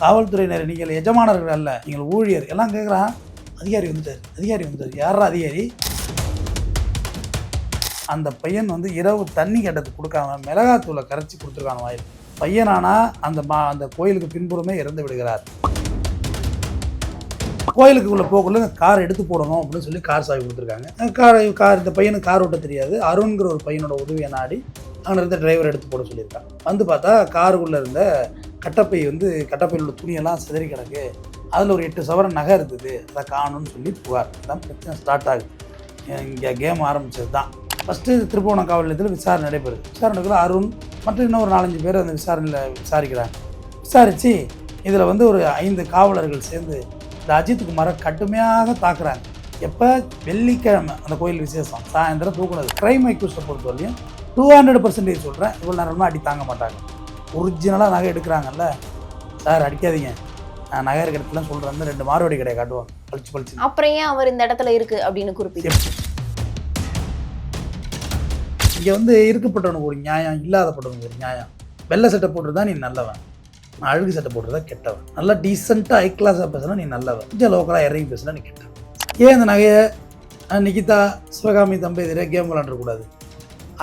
காவல்துறையினர் நீங்கள் எஜமானர்கள் அல்ல நீங்கள் ஊழியர். எல்லாம் கேட்குறான் அதிகாரி வந்துட்டார் அதிகாரி வந்துட்டார். யாரா அதிகாரி? அந்த பையன் வந்து இரவு தண்ணி கேட்டதுக்கு கொடுக்காம மிளகாத்தூளை கரைச்சி கொடுத்துருக்கான வாயில். பையனானா அந்த மா அந்த கோயிலுக்கு பின்புறமே இறந்து விடுகிறார். கோயிலுக்குள்ளே போகக்குள்ள இந்த கார் எடுத்து போடணும் அப்படின்னு சொல்லி கார் சாவி கொடுத்துருக்காங்க. கார் கார் இந்த பையனுக்கு கார் ஓட்ட தெரியாது. அருண்கிற ஒரு பையனோட உதவியை நாடி அங்கே இருந்த டிரைவர் எடுத்து போட சொல்லியிருக்கான். வந்து பார்த்தா காருக்குள்ளே இருந்த கட்டப்பை வந்து கட்டப்பையில் உள்ள துணியெல்லாம் சிதறி கிடக்கு. அதில் ஒரு எட்டு சவரம் நகை இருந்தது. அதை காணும்னு சொல்லி புகார். தான் பிரச்சனை ஸ்டார்ட் ஆகுது. இங்கே கேம் ஆரம்பிச்சது தான் ஃபஸ்ட்டு திருப்போணம் காவல் நிலையத்தில் விசாரணை நடைபெறுது. விசாரணைக்குள்ள அருண் மற்றும் இன்னும் ஒரு நாலஞ்சு பேர் அந்த விசாரணையில் விசாரிக்கிறாங்க. விசாரித்து இதில் வந்து ஒரு ஐந்து காவலர்கள் சேர்ந்து இந்த அஜித்குமாரை கடுமையாக தாக்குறாங்க. எப்போ? வெள்ளிக்கிழமை. அந்த கோயில் விசேஷம். சாயந்தரம் தூக்குனது. கிரைம் ஐக்யூஸை பொறுத்தவரையும் டூ ஹண்ட்ரட் பர்சன்டேஜ் சொல்கிறேன் இவ்வளோ நேரமாக அடி தாங்க மாட்டாங்க. ஒரிஜினலாக நகை எடுக்கிறாங்கல்ல? சார் அடிக்காதீங்க. நான் நகை இருக்கிற இடத்துலாம் சொல்கிறேன் ரெண்டு மாறுவடி கடையை காட்டுவாங்க. பளிச்சு பளிச்சு அப்புறம் ஏன் அவர் இந்த இடத்துல இருக்கு அப்படின்னு குறிப்பிட்டு? இங்கே வந்து இருக்கப்பட்டவனுக்கு ஒரு நியாயம் இல்லாதப்பட்டவனுக்கு ஒரு நியாயம். வெள்ளை சட்டை போட்டுருந்தா நீ நல்லவன். நான் அழுகு சட்டை போட்டுருந்தா கெட்டவன். நல்லா டீசெண்டாக ஹை கிளாஸாக பேசுனா நீ நல்லவன். கொஞ்சம் லோக்கலாக இறங்கி பேசுனா நீ கெட்டவன். ஏன் இந்த நகையை நிகிதா சிவகாமி தம்பதியரே கேம் விளாண்டுக்கூடாது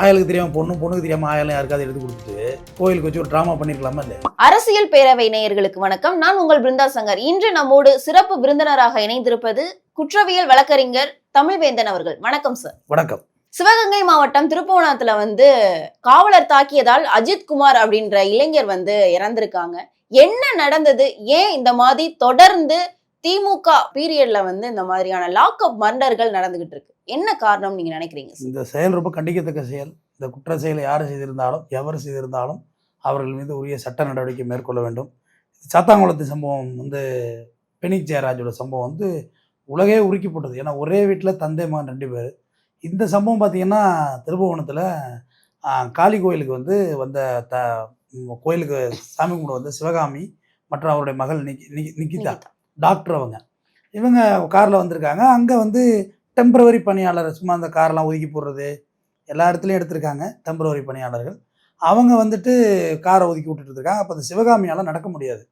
ஆயலுக்கு தெரியாமல் பொண்ணு பொண்ணுக்கு தெரியாமல் ஆயாலும் யாருக்காவது எடுத்து கொடுத்துட்டு கோயிலுக்கு வச்சு ஒரு ட்ராமா பண்ணியிருக்கலாமா இல்லையா? அரசியல் பேரவை நேயர்களுக்கு வணக்கம். நான் உங்கள் பிருந்தா சங்கர். இன்று நம்மோடு சிறப்பு விருந்தினராக இணைந்திருப்பது குற்றவியல் வழக்கறிஞர் தமிழ்வேந்தன் அவர்கள். வணக்கம் சார் வணக்கம். சிவகங்கை மாவட்டம் திருப்புவனத்துல வந்து காவலர் தாக்கியதால் அஜித் குமார் அப்படின்ற இளைஞர் வந்து இறந்திருக்காங்க. என்ன நடந்தது? ஏன் இந்த மாதிரி தொடர்ந்து திமுக பீரியட்ல வந்து இந்த மாதிரியான லாக்அப் மர்டர்கள் நடந்துகிட்டு இருக்கு? என்ன காரணம் நீங்க நினைக்கிறீங்க? இந்த செயல் ரொம்ப கண்டிக்கத்தக்க செயல். இந்த குற்ற செயலை யார் செய்திருந்தாலும் எவர் செய்திருந்தாலும் அவர்கள் மீது உரிய சட்ட நடவடிக்கை மேற்கொள்ள வேண்டும். சாத்தாங்குளத்து சம்பவம் வந்து பெனிக் ஜெயராஜோட சம்பவம் வந்து உலகே உருக்கி போட்டது. ஏன்னா ஒரே வீட்டில் தந்தை மகன் ரெண்டு பேர். இந்த சம்பவம் பார்த்தீங்கன்னா திருபுவனத்தில் காளி கோயிலுக்கு வந்து வந்த த கோயிலுக்கு சாமி கும்பிட வந்த சிவகாமி மற்றும் அவருடைய மகள் நிக்கி நிக்கி- நிக்கிதா. டாக்டர் அவங்க. இவங்க காரில் வந்திருக்காங்க. அங்கே வந்து டெம்பரவரி பணியாளர் சும்மா அந்த காரெல்லாம் ஒதுக்கி போடுறது எல்லா இடத்துலையும் எடுத்திருக்காங்க டெம்பரவரி பணியாளர்கள். அவங்க வந்துட்டு காரை ஒதுக்கி விட்டுட்டு இருக்காங்க. அப்போ அந்த சிவகாமியால் நடக்க முடியாது.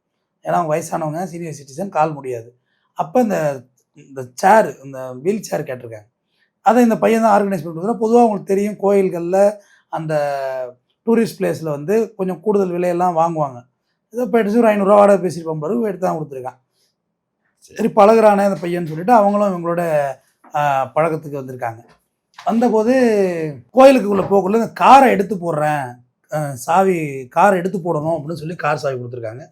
ஏன்னா அவங்க வயசானவங்க சீனியர் சிட்டிசன் கால் முடியாது. அப்போ இந்த இந்த சேர் இந்த வீல் சேர் கேட்டிருக்காங்க. அதை இந்த பையன் தான் ஆர்கனைஸ் பண்ணி பொதுவாக அவங்களுக்கு தெரியும் கோயில்களில் அந்த டூரிஸ்ட் பிளேஸில் வந்து கொஞ்சம் கூடுதல் விலையெல்லாம் வாங்குவாங்க. இதை போயிட்டு ஒரு ஐநூறுரூவா வாடகை பேசிட்டு போகும்போது எடுத்து தான் கொடுத்துருக்கான். சரி பழகுறானே அந்த பையன் சொல்லிட்டு அவங்களும் இவங்களோட பழக்கத்துக்கு வந்திருக்காங்க. வந்தபோது கோயிலுக்குள்ளே போகக்குள்ள இந்த காரை எடுத்து போடுறேன். சாவி காரை எடுத்து போடணும் அப்படின்னு சொல்லி கார் சாவி கொடுத்துருக்காங்க.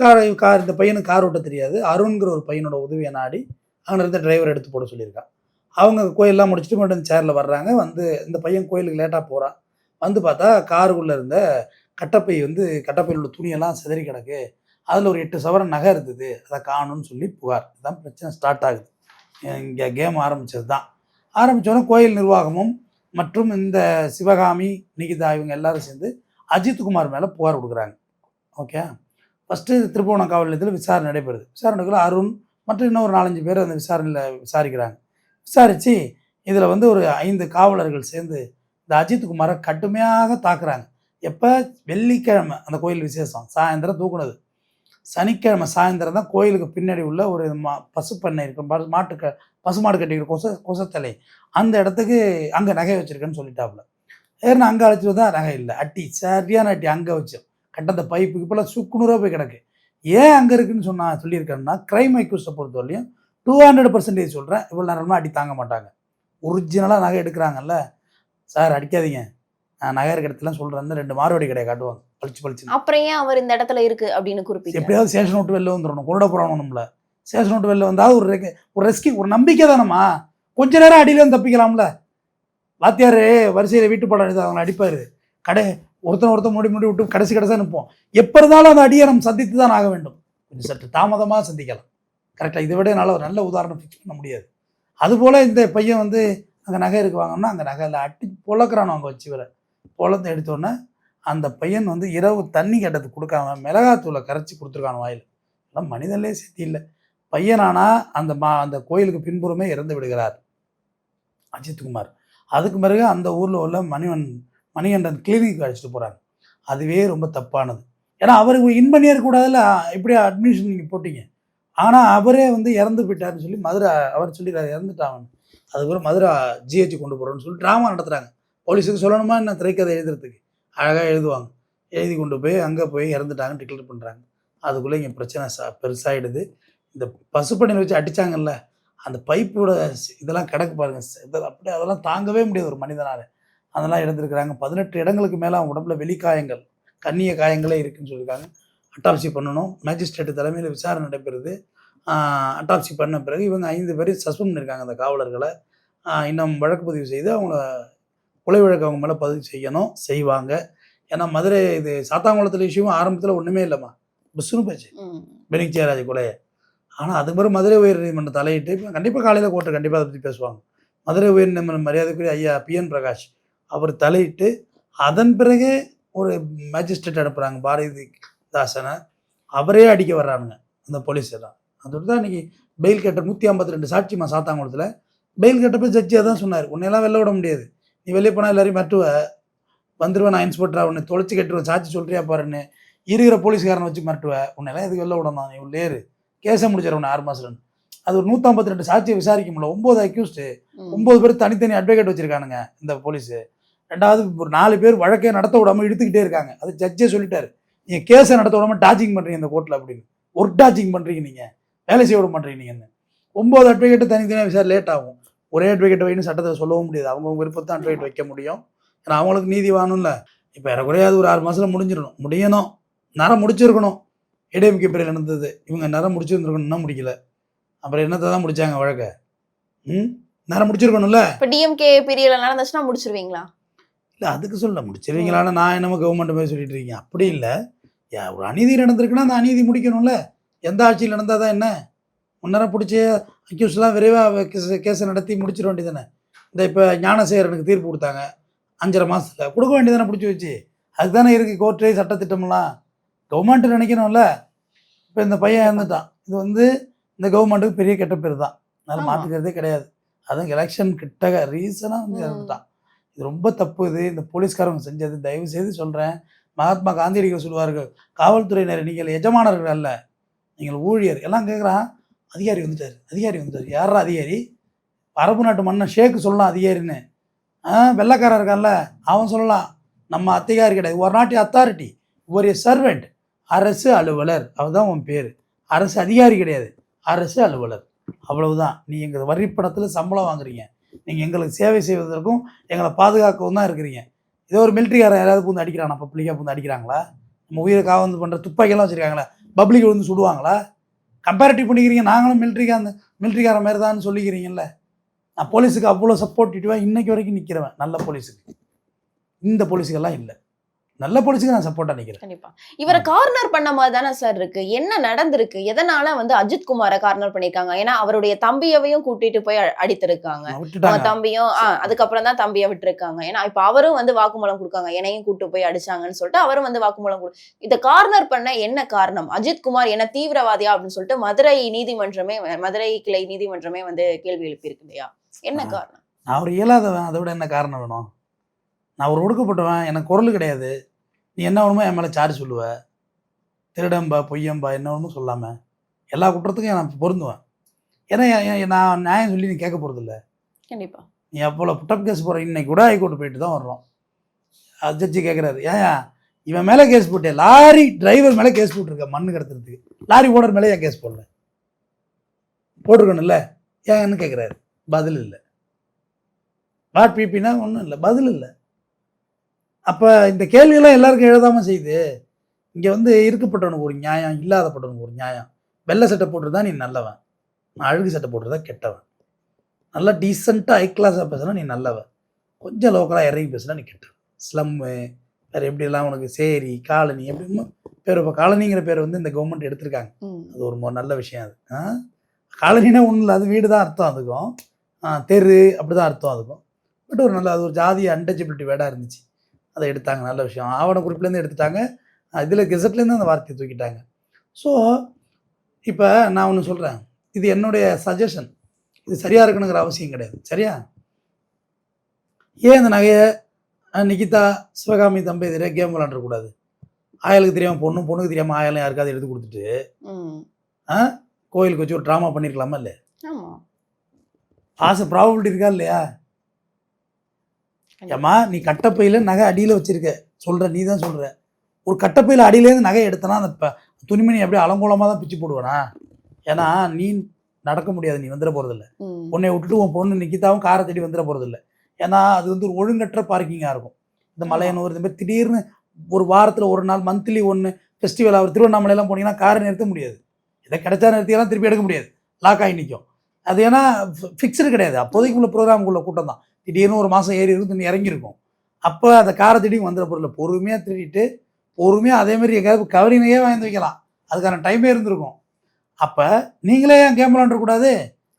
கார் கார் இந்த பையனுக்கு கார் ஓட்ட தெரியாது. அருண்கிற ஒரு பையனோட உதவியை நாடி அங்கே இருந்த டிரைவர் எடுத்து போட சொல்லியிருக்கான். அவங்க கோயிலெலாம் முடிச்சுட்டு மட்டும் சேரில் வர்றாங்க. வந்து இந்த பையன் கோயிலுக்கு லேட்டாக போகிறான் வந்து பார்த்தா காருக்குள்ளே இருந்த கட்டப்பை வந்து கட்டப்பையில் உள்ள துணியெல்லாம் சிதறி கிடக்கு. அதில் ஒரு எட்டு சவரன் நகை இருந்தது. அதை காணும்னு சொல்லி புகார். இதுதான் பிரச்சனை ஸ்டார்ட் ஆகுது. இங்கே கேம் ஆரம்பிச்சது தான் ஆரம்பித்தோடனே கோயில் நிர்வாகமும் மற்றும் இந்த சிவகாமி நிகிதா இவங்க எல்லாரும் சேர்ந்து அஜித்குமார் மேலே புகார் கொடுக்குறாங்க. ஓகே ஃபஸ்ட்டு திருப்போணம் காவல் நிலையத்தில் விசாரணை நடைபெறுது. விசாரணைக்குள்ள அருண் மற்றும் இன்னும் ஒரு நாலஞ்சு பேர் அந்த விசாரணையில் விசாரிக்கிறாங்க. விசாரித்து இதில் வந்து ஒரு ஐந்து காவலர்கள் சேர்ந்து இந்த அஜித்குமாரை கடுமையாக தாக்குறாங்க. எப்போ? வெள்ளிக்கிழமை அந்த கோயில் விசேஷம். சாயந்தரம் தூக்குனது. சனிக்கிழமை சாயந்தரம் தான் கோயிலுக்கு பின்னாடி உள்ள ஒரு மா பசுப்பண்ணை இருக்கும். பசு மாட்டு க பசுமாடு கட்டிக்கிற கொச கொசத்தலை. அந்த இடத்துக்கு அங்கே நகை வச்சுருக்கேன்னு சொல்லிட்டாப்புல. ஏன்னா அங்கே அழைச்சி தான் நகை இல்லை. அட்டி சரியான அட்டி அங்கே வச்சோம் கட்டந்த பைப்புக்கு இப்போலாம் சுக்குநூறாக போய் கிடக்கு. ஏன் அங்கே இருக்குன்னு சொன்னா சொல்லியிருக்கேன்னா கிரைம் ஐக்யூஸை பொறுத்தவரையும் டூ ஹண்ட்ரட் பர்சன்டேஜ் சொல்கிறேன் இவ்வளோ நேரமாக அடி தாங்க மாட்டாங்க. ஒரிஜினலாக நகை எடுக்கிறாங்கல்ல. சார் அடிக்காதீங்க. நான் நகை இருக்கிறதுலாம் சொல்கிறேன் ரெண்டு மாறுவடி கடையை காட்டுவாங்க. பளிச்சு பளிச்சு. அப்புறம் ஏன் அவர் இந்த இடத்துல இருக்கு அப்படின்னு குறிப்பிட்டு? எப்படியாவது ஸ்டேஷன் விட்டு வெளில வந்துடணும். கொரோட போகிறோம் நம்மள ஸ்டேஷன் விட்டு வெளில வந்தால் ஒரு ரெக்க- ஒரு ரெஸ்கி ஒரு நம்பிக்கை தானம்மா? கொஞ்ச நேரம் அடியில வந்து தப்பிக்கலாம்ல. வாத்தியார் வரிசையில் வீட்டு படம் எழுத அவங்களை அடிப்பார். கடை ஒருத்தன் ஒருத்தன் முடி முடி விட்டு கடைசி கடைசியாக நிற்போம் எப்போ இருந்தாலும் அந்த அடியை நம்ம சந்தித்து தான் ஆக வேண்டும். கொஞ்சம் சற்று தாமதமாக சந்திக்கலாம். கரெக்டாக இதை விட நல்ல ஒரு நல்ல உதாரணம் ஃபிக்ஸ் பண்ண முடியாது. அதுபோல் இந்த பையன் வந்து அங்கே நகை இருக்கு வாங்கணும்னா அங்கே நகையில் அட்டி பொழக்கிறானோ அங்கே வச்சு வர பொழத்தை எடுத்தோடனே அந்த பையன் வந்து இரவு தண்ணி கேட்டதுக்கு கொடுக்காம மிளகாத்தூளை கரைச்சி கொடுத்துருக்கான் வாயில். எல்லாம் மனிதன்லே சேர்த்தி இல்லை. பையனானா அந்த மா அந்த கோயிலுக்கு பின்புறமே இறந்து விடுகிறார். அஜித்குமார் அதுக்கு பிறகு அந்த ஊரில் உள்ள மணிவன் மணிகண்டன் கிளினிக் அழைச்சிட்டு போகிறாங்க அதுவே ரொம்ப தப்பானது. ஏன்னா அவருக்கு இன் பண்ணிடக்கூடாதுல்ல இப்படியே அட்மிஷன் நீங்கள் போட்டீங்க. ஆனால் அவரே வந்து இறந்து போயிட்டாருன்னு சொல்லி மதுரை அவர் சொல்லிடுறாரு இறந்துட்டாங்க அதுக்கப்புறம் மதுரை ஜிஹெச் கொண்டு போகிறோன்னு சொல்லி ட்ராமா நடத்துகிறாங்க போலீஸுக்கு சொல்லணுமா? என்ன திரைக்கதை எழுதுறதுக்கு? அழகாக எழுதுவாங்க. எழுதி கொண்டு போய் அங்கே போய் இறந்துட்டாங்கன்னு டிக்ளேர் பண்ணுறாங்க அதுக்குள்ளே இங்கே பிரச்சனை ச பெருசாகிடுது இந்த பசுப்பண்ணியில் வச்சு அடித்தாங்கல்ல அந்த பைப்போட இதெல்லாம் கிடக்கு பாருங்கள் இதெல்லாம் அப்படியே அதெல்லாம் தாங்கவே முடியாது ஒரு மனிதனால். அதெல்லாம் இறந்துருக்குறாங்க பதினெட்டு இடங்களுக்கு மேலே அவங்க உடம்புல வெளிக்காயங்கள் கண்ணிய காயங்களே இருக்குன்னு சொல்லியிருக்காங்க அட்டாப்சி பண்ணணும். மேஜிஸ்ட்ரேட் தலைமையில் விசாரணை நடைபெறுது. அட்டாப்சி பண்ண பிறகு இவங்க ஐந்து பேரையும் சஸ்பெண்ட் பண்ணியிருக்காங்க அந்த காவலர்களை. இன்னும் வழக்கு பதிவு செய்து அவங்கள கொலை வழக்கு அவங்க மேலே பதிவு செய்யணும் செய்வாங்க. ஏன்னா மதுரை இது சாத்தாங்குளத்தில் விஷயம் ஆரம்பத்தில் ஒன்றுமே இல்லைம்மா. புஷ்னு போச்சு. பெனிக் ஜெயராஜ் கொலையை ஆனால் அதுக்கு பிறகு மதுரை உயர்நீதிமன்றம் தலையிட்டு இப்போ கண்டிப்பாக காலையில் கோர்ட்டு கண்டிப்பாக அதை பற்றி பேசுவாங்க. மதுரை உயர்நீதிமன்றம் மரியாதைக்குரிய ஐயா பிஎன் பிரகாஷ் அவர் தலையிட்டு அதன் பிறகு ஒரு மேஜிஸ்ட்ரேட் அனுப்புகிறாங்க பாரதி தாசனை. அவரே அடிக்க வர்றானுங்க அந்த போலீஸ் எல்லாம். அதோட தான் இன்னைக்கு பெயில் கேட்ட நூற்றி ஐம்பத்தி ரெண்டு சாட்சிமா சாத்தாங்குளத்தில் பெயில் கேட்டப்போ ஜட்ஜியாக தான் சொன்னார். உன்னையெல்லாம் வெளில விட முடியாது. நீ வெளியே போனால் எல்லாரையும் மட்டுவ வந்துருவேன் நான் இன்ஸ்பெக்டரா உன்னை தொலைச்சி கட்டுருவேன் சாட்சி சொல்றியா பாருன்னு இருக்கிற போலீஸ்காரனை வச்சு மிரட்டுவ. உன்னெல்லாம் இதுக்கு வெளில விடணும்? நீ உள்ளே இரு. கேஸை முடிச்சிடறவன் ஆறு மாதம் அது ஒரு நூற்றம்பத்தி ரெண்டு சாட்சியை விசாரிக்க முடியல ஒம்பது அக்யூஸ்டு. ஒம்பது பேர் தனித்தனி அட்வொகேட் வச்சிருக்கானுங்க இந்த போலீஸ். ரெண்டாவது ஒரு நாலு பேர் வழக்கே நடத்த விடாம இழுத்துக்கிட்டே இருக்காங்க. அது ஜட்ஜே சொல்லிட்டாரு. நீங்க கேஸை நடத்த விடாம டாச்சிங் பண்றீங்க இந்த கோர்ட்ல அப்படின்னு. ஒர்க் டாச்சிங் பண்றீங்க நீங்க. வேலை செய்ய விட மாட்டீங்க நீங்கன்னு ஒன்பது அட்வொகேட் தனித்தனியாக விசாரி லேட் ஆகும். ஒரே அட்வொகேட் வைன்னு சட்டத்தை சொல்லவும் முடியாது. அவங்கவுங்க விருப்பத்தான் அட்வொகேட் வைக்க முடியும். ஏன்னா அவங்களுக்கு நீதி வேணும்ல. இப்போ ஏறக்குறையாது ஒரு ஆறு மாசத்துல முடிஞ்சிடணும். முடியணும். நேரம் முடிச்சிருக்கணும். இடைமுக பிரிவில் நடந்தது. இவங்க நேரம் முடிச்சிருந்துருக்கணும் இன்னும் முடிக்கல. அப்புறம் என்னத்தை தான் முடிச்சாங்க வழக்க? ம்? நேரம் முடிச்சிருக்கணும்ல? இப்ப டிஎம்கே பீரியட்ல நடந்துச்சுன்னா முடிச்சிருவீங்களா? இல்லை அதுக்கு சொல்ல முடிச்சிருவீங்களான்னு நான் என்னமோ கவர்மெண்ட் போய் சொல்லிட்டு இருக்கீங்க அப்படி இல்லை. ஒரு அநீதி நடந்திருக்குன்னா அந்த அநீதி முடிக்கணும்ல. எந்த ஆட்சியில் நடந்தால் தான் என்ன? முன்னரம் பிடிச்சி அக்யூஸ்லாம் விரைவாக கேஸ் கேஸை நடத்தி முடிச்சிட வேண்டியதானே இந்த இப்போ ஞானசேகரனுக்கு தீர்ப்பு கொடுத்தாங்க. அஞ்சரை மாதத்தில் கொடுக்க வேண்டியதானே பிடிச்சி வச்சு. அதுக்கு தானே இருக்குது கோர்ட்டு சட்டத்திட்டம்லாம். கவர்மெண்ட்டு நினைக்கணும்ல. இப்போ இந்த பையன் இறந்துட்டான். இது வந்து இந்த கவர்மெண்ட்டுக்கு பெரிய கெட்ட பேர் தான். அதனால். மாற்றுக்கிறதே கிடையாது. அதுவும் எலெக்ஷன் கிட்ட ரீசனாக வந்து. இறந்துட்டான். இது ரொம்ப தப்பு இது. இந்த போலீஸ்காரங்க செஞ்சது. தயவு செய்து சொல்கிறேன் மகாத்மா காந்தியடிகள் சொல்லுவார்கள் காவல்துறையினர் நீங்கள் எஜமானர்கள் அல்ல. நீங்கள் ஊழியர். எல்லாம் கேட்குறான் அதிகாரி வந்துட்டார். அதிகாரி வந்துட்டார். யாரா அதிகாரி? அரபு நாட்டு மன்னன் ஷேக்கு சொல்லலாம் அதிகாரின்னு. ஆ வெள்ளைக்காரன் இருக்கான்ல அவன் சொல்லலாம். நம்ம அத்திகாரி கிடையாது. ஒரு நாட்டு அத்தாரிட்டி ஒரு சர்வெண்ட் அரசு அலுவலர். அதுதான் உன் பேர். அரசு அதிகாரி கிடையாது. அரசு அலுவலர். அவ்வளவுதான். நீ எங்கள் வரிப்படத்தில் சம்பளம் வாங்குறீங்க. நீங்கள் எங்களுக்கு சேவை செய்வதற்கும் எங்களை பாதுகாக்கவும் தான் இருக்கிறீங்க. இதோ ஒரு மிலிட்ரிக்காரன் யாராவது பூந்து அடிக்கிறானா? பப்ளிக்காக பூந்து அடிக்கிறாங்களா? நம்ம உயிரை காவந்து பண்ணுற துப்பாக்கியெல்லாம் வச்சுருக்காங்களா? பப்ளிக் வந்து சுடுவாங்களா? கம்பேரிட்டிவ் பண்ணிக்கிறீங்க நாங்களும் மிலிட்ரிக்கா அந்த மிலிட்ரிக்கார மாதிரி தான் சொல்லிக்கிறீங்கல்ல. நான் போலீஸுக்கு அவ்வளோ சப்போர்ட்டிவாக இன்றைக்கு வரைக்கும் நிற்கிறவன் நல்ல போலீஸுக்கு இந்த போலீஸுக்கெல்லாம் இல்லை. நல்ல போலீஸுக்கு நான் சப்போர்ட்டாக நிற்கிறேன் கண்டிப்பா. இவரை கார்னர் பண்ண மாதிரி தானே சார் இருக்கு. என்ன நடந்திருக்கு? எதனால வந்து அஜித் குமாரை கார்னர் பண்ணிருக்காங்க ஏன்னா அவருடைய தம்பியவையும் கூட்டிட்டு போய் அடித்திருக்காங்க. தம்பியும் அதுக்கப்புறம் தான் தம்பியை விட்டுருக்காங்க. ஏன்னா இப்ப அவரும் வந்து வாக்குமூலம் கொடுக்காங்க. என்னையும் கூட்டு போய் அடிச்சாங்கன்னு சொல்லிட்டு அவரும் வந்து வாக்குமூலம் கொடு இத கார்னர் பண்ண என்ன காரணம்? அஜித் குமார் என்ன தீவிரவாதியா அப்படின்னு சொல்லிட்டு மதுரை நீதிமன்றமே மதுரை கிளை நீதிமன்றமே வந்து கேள்வி எழுப்பியிருக்கு இல்லையா என்ன. காரணம்? நான் ஒரு இயலாதவன். அதை விட என்ன காரணம் வேணும்? நான் ஒரு ஒடுக்கப்பட்டவன். எனக்கு குரல் கிடையாது. நீ என்ன வேணுமோ என் மேலே சார்ஜ் சொல்லுவ. திருடம்பா பொய்யம்பா என்ன வேணுமோ சொல்லாமல் எல்லா குற்றத்துக்கும் நான் பொருந்துவேன். ஏன்னா நான் நியாயம் சொல்லி நீ கேட்க போகிறதில்ல கண்டிப்பா. நீ அப்போல புட்டப் கேஸ் போகிற இன்னைக்கு கூட ஹைகோர்ட் போயிட்டு தான் வர்றோம். ஜட்ஜி கேட்குறாரு ஏன் இவன் மேலே கேஸ் போட்டேன் லாரி டிரைவர் மேலே கேஸ் போட்டிருக்க மண்ணு கடத்துறதுக்கு. லாரி ஓனர் மேலே ஏன் கேஸ் போடல? போட்டிருக்கணும்ல. ஏன்னு கேட்குறாரு பதில் இல்லை. வாட் பிபினா ஒன்றும் இல்லை. பதில் இல்லை. அப்போ இந்த கேள்வியெல்லாம் எல்லாருக்கும் எழுதாமல் செய்யுது இங்கே வந்து இருக்கப்பட்டவனுக்கு ஒரு நியாயம் இல்லாதப்பட்டவனுக்கு ஒரு நியாயம். வெள்ளை சட்டை போட்டுருந்தா நீ நல்லவன். நான் அழுகு சட்டை போட்டுருந்தா கெட்டவன். நல்லா டீசெண்டாக ஹை கிளாஸாக பேசுனா நீ நல்லவன். கொஞ்சம் லோக்கலாக இறங்கி பேசுனா நீ கெட்டவன். ஸ்லம்மு வேறு எப்படிலாம் உனக்கு சேரி காலனி எப்படின்னு பேர் இப்போ காலனிங்கிற பேர் வந்து இந்த கவர்மெண்ட் எடுத்திருக்காங்க. அது ஒரு நல்ல விஷயம் அது. ஆ? காலனினா ஒன்றும் இல்லை அது வீடு தான் அர்த்தம் அதுக்கும். தெரு அப்படி தான் அர்த்தம் அதுக்கும். பட் ஒரு நல்ல அது ஒரு ஜாதி அன்டச்சபிலிட்டி வேர்டாக இருந்துச்சு. அதை எடுத்தாங்க நல்ல விஷயம். ஆவண குறிப்புலேருந்து எடுத்துட்டாங்க. இதில் கெசட்லேருந்து அந்த வார்த்தையை தூக்கிட்டாங்க. ஸோ இப்போ நான் ஒன்று சொல்கிறேன். இது என்னுடைய சஜஷன் இது சரியாக இருக்கணுங்கிற அவசியம் கிடையாது. சரியா? ஏன் இந்த நகையை நிகிதா சிவகாமி தம்பதியரை கேம் விளாண்டுறக்கூடாது? ஆயலுக்கு தெரியாமல் பொண்ணும் பொண்ணுக்கு தெரியாமல் ஆயாலும் யாருக்காவது எடுத்து கொடுத்துட்டு. ஆ கோயிலுக்கு வச்சு ஒரு ட்ராமா பண்ணியிருக்கலாமா இல்லை ஆசை ப்ராபபிலிட்டி இருக்கா இல்லையா? ஏம்மா நீ கட்டப்பையில் நகை அடியில் வச்சிருக்க. சொல்கிற நீ தான் சொல்கிற ஒரு கட்டப்பையில் அடியிலேருந்து நகை எடுத்தனா அந்த ப- துணிமணி அப்படியே அலங்கோலமாக தான் பிச்சு போடுவேனா? ஏன்னா நீ நடக்க முடியாது நீ வந்துட போகிறதில்ல. உன்னை விட்டுட்டு உன் பொண்ணு நிக்கிதாவும் காரை தேடி வந்துட போகிறதில்ல ஏன்னா அது வந்து ஒரு ஒழுங்கற்ற பார்க்கிங்காக இருக்கும். இந்த மலையனூர் இந்த மாதிரி திடீர்னு ஒரு வாரத்தில் ஒரு நாள் மந்த்லி ஒன்று ஃபெஸ்டிவல் அவர் திருவண்ணாமலையெல்லாம் போனீங்கன்னா காரை நிறுத்த முடியாது. இதை கிடைச்சா நிறுத்தியெல்லாம் திருப்பி எடுக்க முடியாது. லாக் ஆகி நிற்கும் அது ஏன்னா ஃபிக்ஸ்டு கிடையாது. அப்போதைக்கு உள்ள ப்ரோக்ராமுக்குள்ள கூட்டம் தான். திடீர்னு ஒரு மாதம் ஏறி இருக்கும் திடீர்னு இறங்கியிருக்கும். அப்போ அந்த காரை திடீர்னு வந்துட பொருள் பொறுமையாக திருடிட்டு பொறுமையாக அதேமாதிரி எங்கேயாவது கவரிங்கையே வாங்கி வைக்கலாம். அதுக்கான டைமே இருந்திருக்கும். அப்போ நீங்களே ஏன் கேம் விளாண்டுக்கூடாது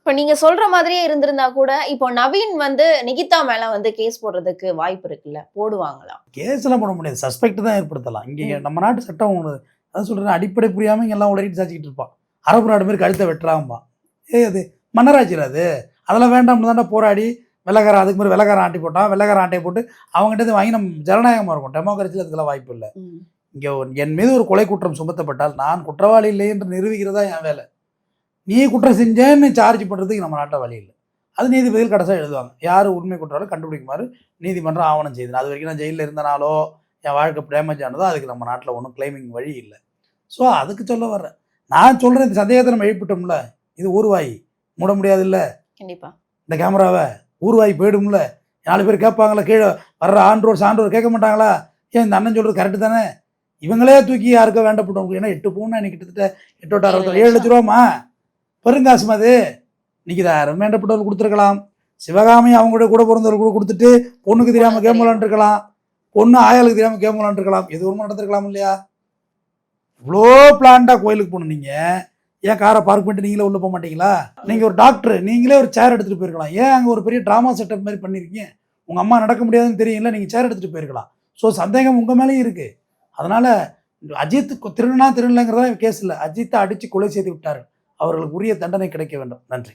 இப்ப நீங்க சொல்ற மாதிரியே இருந்திருந்தா கூட இப்போ நவீன் வந்து நிகிதா மேல வந்து கேஸ் போடுறதுக்கு வாய்ப்பு இருக்குல்ல? போடுவாங்களா? கேஸ்லாம் போட முடியாது. சஸ்பெக்ட் தான் ஏற்படுத்தலாம். இங்கே. நம்ம நாட்டு சட்டம் ஒன்று அதான் சொல்கிறேன் அடிப்படை புரியாமல் இங்கே எல்லாம் உளறிட்டு சாச்சிக்கிட்டு இருப்பான் அரபு நாடு மாதிரி கழுத்தை வெட்டுறாம்பான் ஏ அது மன்னராட்சியில் அது. அதெல்லாம் வேண்டாம்னு தாண்டா போராடி வெள்ளக்காரன் அதுக்கு மாதிரி வெள்ளக்காரன் ஆட்டி போட்டான். வெள்ளக்காரன் ஆட்டையை போட்டு அவங்ககிட்ட வாங்கி நம்ம ஜனநாயகமாக இருக்கும். டெமோக்ரஸியில் அதுக்கெல்லாம் வாய்ப்பு இல்லை. இங்கே என் மீது ஒரு கொலை குற்றம் சுமத்தப்பட்டால் நான் குற்றவாளி இல்லை என்று நிரூபிக்கிறதா என் வேலை. நீ குற்றம் செஞ்சேன்னு சார்ஜ் பண்ணுறதுக்கு நம்ம நாட்டில் வழி இல்லை. அது நீதிபதிகள் கடைசியாக எழுதுவாங்க. யார் உண்மை குற்றவாளி கண்டுபிடிக்குமாறு நீதிமன்றம் ஆவணம் செய்யுது. அது வரைக்கும் நான் ஜெயிலில் இருந்தனாலோ என் வாழ்க்கை டேமேஜ் ஆனதோ அதுக்கு நம்ம நாட்டில் ஒன்றும் கிளைமிங் வழி இல்லை. ஸோ அதுக்கு சொல்ல வர்றேன். நான் சொல்கிறேன் இந்த சந்தேகத்தை நம்ம எழுப்பிட்டோம்ல இது ஊர்வாய். மூட முடியாது இல்லை கண்டிப்பா. இந்த கேமராவை ஊர்வாய் போயிடும்ல? நாலு பேர் கேட்பாங்களா கீழே வர்ற ஆண்டோர் சான்றோர் கேட்க மாட்டாங்களா? ஏன் இந்த அண்ணன் சொல்கிறது கரெக்டு தானே? இவங்களே தூக்கி யாருக்கோ வேண்டப்பட்டவங்க ஏன்னா எட்டு பவுன் இன்னைக்கு கிட்டத்தட்ட எட்டு அறுபத்தி ஏழு லட்ச ரூபாமா பெருங்காசுமா அது. இன்னைக்கு யாரும் வேண்டப்பட்டவர்கள் கொடுத்துருக்கலாம். சிவகாமி அவங்க கூட பிறந்தவர்கள் கூட கொடுத்துட்டு பொண்ணுக்கு தெரியாமல் கேம் விளாண்டுருக்கலாம் பொண்ணு ஆயாளுக்கு தெரியாமல் கேம் விளாண்டுருக்கலாம் எது ஒரு நடந்திருக்கலாம் இல்லையா? இவ்வளோ பிளான்டாக கோயிலுக்கு போகணும் நீங்கள் ஏன் காரை பார்க் பண்ணிட்டு நீங்களே உள்ளே போக மாட்டீங்களா? நீங்கள் ஒரு டாக்டர் நீங்களே ஒரு சேர் எடுத்துகிட்டு போயிருக்கலாம். ஏன் அங்கே ஒரு பெரிய ட்ராமா செட்டப் மாதிரி பண்ணியிருக்கீங்க உங்கள் அம்மா நடக்க முடியாதுன்னு தெரியல நீங்கள் சேர் எடுத்துகிட்டு போயிருக்கலாம். ஸோ சந்தேகம் உங்கள் மேலேயும் இருக்குது அதனால் அஜித் திருநா திருடுனா கேஸ் இல்லை. அஜித்தை அடித்து கொலை செய்து விட்டார். அவர்களுக்கு உரிய தண்டனை கிடைக்க வேண்டும். நன்றி.